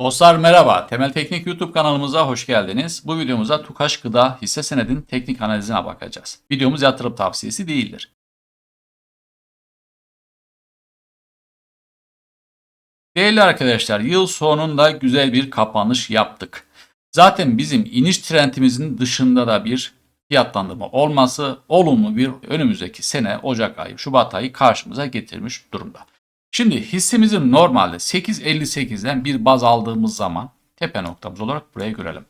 Dostlar merhaba. Temel Teknik YouTube kanalımıza hoş geldiniz. Bu videomuzda Tukaş Gıda hisse senedinin teknik analizine bakacağız. Videomuz yatırım tavsiyesi değildir. Değerli arkadaşlar, yıl sonunda güzel bir kapanış yaptık. Zaten bizim iniş trendimizin dışında da bir fiyatlandırma olması olumlu bir önümüzdeki sene Ocak ayı, Şubat ayı karşımıza getirmiş durumda. Şimdi hissemizin normalde 8.58'den bir baz aldığımız zaman tepe noktamız olarak buraya görelim.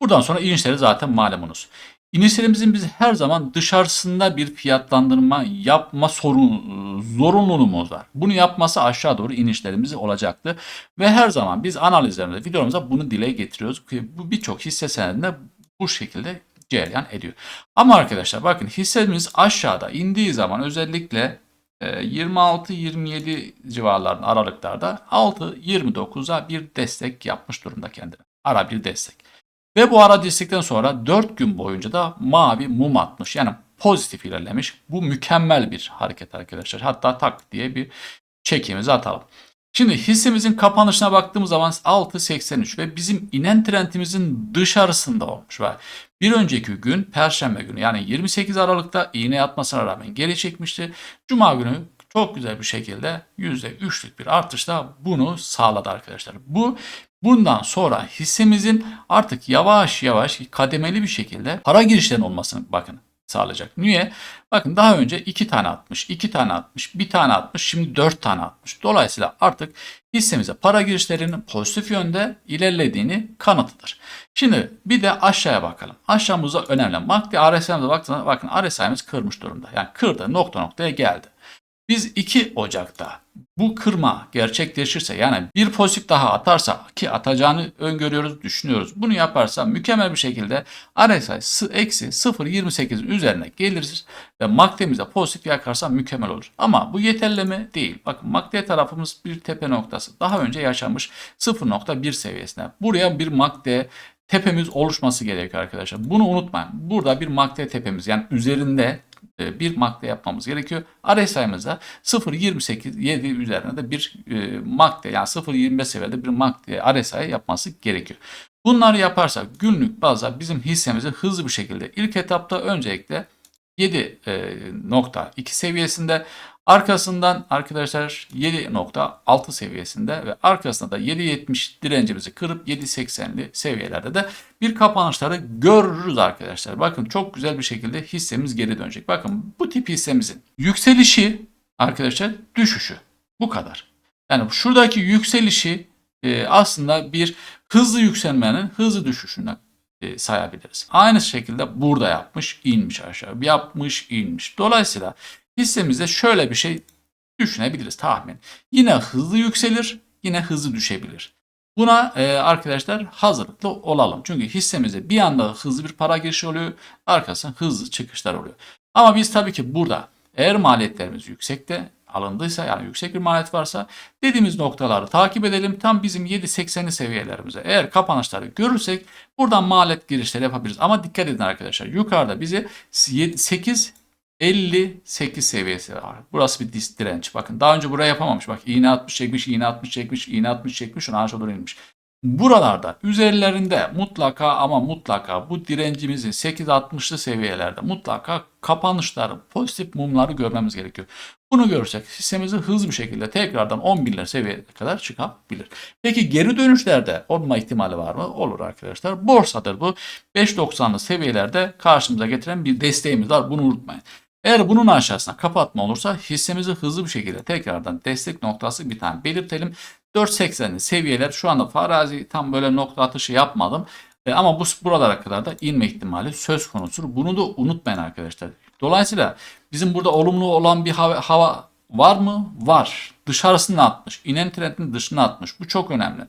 Buradan sonra inişleri zaten malumunuz. İnişlerimizin biz her zaman dışarısında bir fiyatlandırma yapma sorun, zorunluluğumuz var. Bunu yapması aşağı doğru inişlerimiz olacaktı. Ve her zaman biz analizlerimizde, videolarımızda bunu dile getiriyoruz ki bu birçok hisse senedinde bu şekilde cereyan ediyor. Ama arkadaşlar bakın hissemiz aşağıda indiği zaman özellikle 26-27 e, civarlarında aralıklarda 6-29'a bir destek yapmış durumda kendine. Ara bir destek. Ve bu ara destekten sonra 4 gün boyunca da mavi mum atmış. Yani pozitif ilerlemiş. Bu mükemmel bir hareket arkadaşlar. Hatta tak diye bir çekimizi atalım. Şimdi hissemizin kapanışına baktığımız zaman 6.83 ve bizim inen trendimizin dışarısında olmuş. Ve bir önceki gün Perşembe günü yani 28 Aralık'ta iğne atmasına rağmen geri çekmişti. Cuma günü çok güzel bir şekilde %3'lük bir artışla bunu sağladı arkadaşlar. Bu bundan sonra hissemizin artık yavaş yavaş kademeli bir şekilde para girişlerinin olmasını bakın sağlayacak. Niye? Bakın daha önce 2 tane atmış, 2 tane atmış, 1 tane atmış, şimdi 4 tane atmış. Dolayısıyla artık hissemize para girişlerinin pozitif yönde ilerlediğini kanıtıdır. Şimdi bir de aşağıya bakalım. Aşağımızda önemli. MACD RSI'mize baktığınızda bakın RSI'miz kırmış durumda. Yani kırdı nokta noktaya geldi. Biz 2 Ocak'ta bu kırma gerçekleşirse yani bir pozitif daha atarsa ki atacağını öngörüyoruz, düşünüyoruz. Bunu yaparsa mükemmel bir şekilde RSI eksi 0.28'in üzerine geliriz ve MACD'mize pozitif yakarsa mükemmel olur. Ama bu yeterli mi? Değil. Bakın MACD tarafımız bir tepe noktası. Daha önce yaşanmış 0.1 seviyesine. Buraya bir MACD tepemiz oluşması gerekiyor arkadaşlar. Bunu unutmayın. Burada bir MACD tepemiz yani üzerinde bir MACD yapmamız gerekiyor. RSI'mızda 0.28 7 üzerine de bir e, MACD yani 0.25 seviyede bir MACD RSI yapması gerekiyor. Bunları yaparsak günlük bazda bizim hissemizi hızlı bir şekilde ilk etapta öncelikle 7.2 e, seviyesinde arkasından arkadaşlar 7.6 seviyesinde ve arkasında da 7.70 direncimizi kırıp 7.80'li seviyelerde de bir kapanışları görürüz arkadaşlar. Bakın çok güzel bir şekilde hissemiz geri dönecek. Bakın bu tip hissemizin yükselişi arkadaşlar düşüşü. Bu kadar. Yani şuradaki yükselişi e, aslında bir hızlı yükselmenin hızlı düşüşüne e, sayabiliriz. Aynı şekilde burada yapmış, inmiş aşağı. Yapmış, inmiş. Dolayısıyla hissemizde şöyle bir şey düşünebiliriz tahmin. Yine hızlı yükselir, yine hızlı düşebilir. Buna e, arkadaşlar hazırlıklı olalım. Çünkü hissemizde bir anda hızlı bir para girişi oluyor, arkasında hızlı çıkışlar oluyor. Ama biz tabii ki burada eğer maliyetlerimiz yüksekte alındıysa yani yüksek bir maliyet varsa dediğimiz noktaları takip edelim. Tam bizim 7.80'li seviyelerimize eğer kapanışları görürsek buradan maliyet girişleri yapabiliriz. Ama dikkat edin arkadaşlar yukarıda bizi 8 58 seviyesi var. Burası bir direnç. Bakın daha önce buraya yapamamış. Bak iğne 60 çekmiş, iğne 60 çekmiş, iğne 60 çekmiş. Şunu aşağı doğru inmiş. Buralarda üzerlerinde mutlaka ama mutlaka bu direncimizin 8.60'lı seviyelerde mutlaka kapanışları, pozitif mumları görmemiz gerekiyor. Bunu görürsek hissemizi hızlı bir şekilde tekrardan 11'ler seviyeye kadar çıkabilir. Peki geri dönüşlerde olma ihtimali var mı? Olur arkadaşlar. Borsadır bu. 5.90'lı seviyelerde karşımıza getiren bir desteğimiz var. Bunu unutmayın. Eğer bunun aşağısına kapatma olursa hissemizi hızlı bir şekilde tekrardan destek noktası bir tane belirtelim. 4.80'li seviyeler şu anda farazi tam böyle nokta atışı yapmadım. E, ama bu buralara kadar da inme ihtimali söz konusudur. Bunu da unutmayın arkadaşlar. Dolayısıyla bizim burada olumlu olan bir hava, hava var mı? Var. Dışarısına atmış. İnen trendin dışına atmış. Bu çok önemli.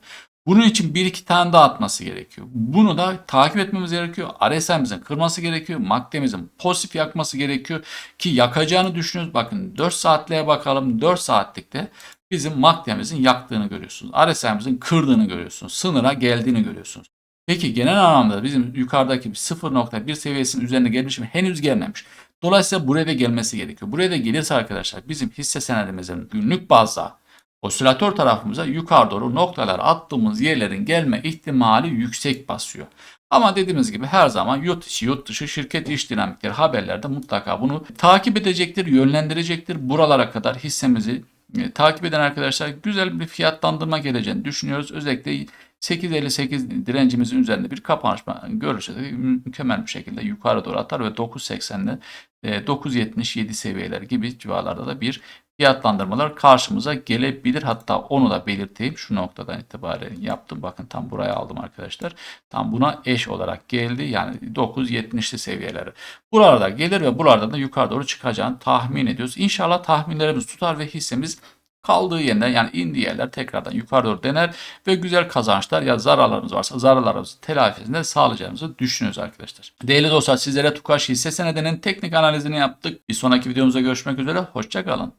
Bunun için bir iki tane daha atması gerekiyor. Bunu da takip etmemiz gerekiyor. RSI'mizin kırması gerekiyor. MACD'mizin pozitif yakması gerekiyor. Ki yakacağını düşünüyoruz. Bakın 4 saatliğe bakalım. 4 saatlikte bizim MACD'mizin yaktığını görüyorsunuz. RSI'mizin kırdığını görüyorsunuz. Sınıra geldiğini görüyorsunuz. Peki genel anlamda bizim yukarıdaki 0.1 seviyesinin üzerine gelmiş mi? Henüz gelmemiş. Dolayısıyla buraya da gelmesi gerekiyor. Buraya da gelirse arkadaşlar bizim hisse senedimizin günlük bazda osilatör tarafımıza yukarı doğru noktalar attığımız yerlerin gelme ihtimali yüksek basıyor. Ama dediğimiz gibi her zaman yurt içi yurt dışı şirket iş dinamikleri haberlerde mutlaka bunu takip edecektir, yönlendirecektir. Buralara kadar hissemizi e, takip eden arkadaşlar güzel bir fiyatlandırma geleceğini düşünüyoruz. Özellikle 8.58 direncimizin üzerinde bir kapanış görürse de mükemmel bir şekilde yukarı doğru atar ve 9.80'de e, 9.77 seviyeler gibi civarlarda da bir fiyatlandırmalar karşımıza gelebilir. Hatta onu da belirteyim. Şu noktadan itibaren yaptım. Bakın tam buraya aldım arkadaşlar. Tam buna eş olarak geldi. Yani 9.70'li seviyeleri. Buralarda gelir ve buralardan da yukarı doğru çıkacağını tahmin ediyoruz. İnşallah tahminlerimiz tutar ve hissemiz kaldığı yerden yani indiği yerler tekrardan yukarı doğru dener ve güzel kazançlar ya zararlarımız varsa zararlarımızı telafisinde sağlayacağımızı düşünüyoruz arkadaşlar. Değerli dostlar sizlere Tukaş hisse senedinin teknik analizini yaptık. Bir sonraki videomuzda görüşmek üzere. Hoşçakalın.